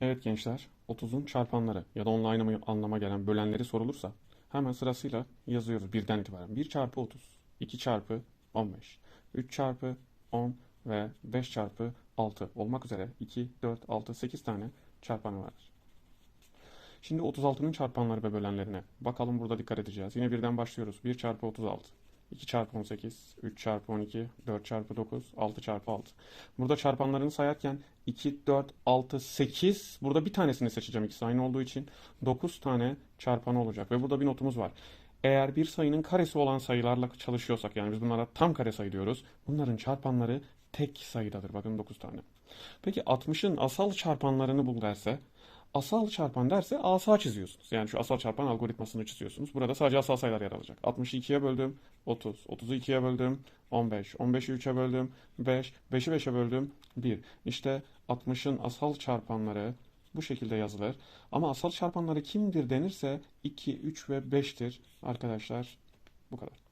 Evet gençler, 30'un çarpanları ya da online anlama- gelen bölenleri sorulursa hemen sırasıyla yazıyoruz birden itibaren. 1 çarpı 30, 2 çarpı 15, 3 çarpı 10 ve 5 çarpı 6 olmak üzere 2, 4, 6, 8 tane çarpanı vardır. Şimdi 36'nın çarpanları ve bölenlerine bakalım burada dikkat edeceğiz. Yine birden başlıyoruz. 1 çarpı 36, 2 çarpı 18, 3 çarpı 12, 4 çarpı 9, 6 çarpı 6. Burada çarpanlarını sayarken 2, 4, 6, 8. Burada bir tanesini seçeceğim ikisi aynı olduğu için. 9 tane çarpanı olacak. Ve burada bir notumuz var. Eğer bir sayının karesi olan sayılarla çalışıyorsak yani biz bunlara tam kare sayı diyoruz. Bunların çarpanları tek sayıdadır. Bakın 9 tane. Peki 60'ın asal çarpanlarını bul derse asal çarpan derse asal çiziyorsunuz. Yani şu asal çarpan algoritmasını çiziyorsunuz. Burada sadece asal sayılar yer alacak. 60'ı 2'ye böldüm 30. 30'u 2'ye böldüm 15. 15'i 3'e böldüm 5. 5'i 5'e böldüm 1. İşte 60'ın asal çarpanları bu şekilde yazılır. Ama asal çarpanları kimdir denirse 2, 3 ve 5'tir arkadaşlar. Bu kadar.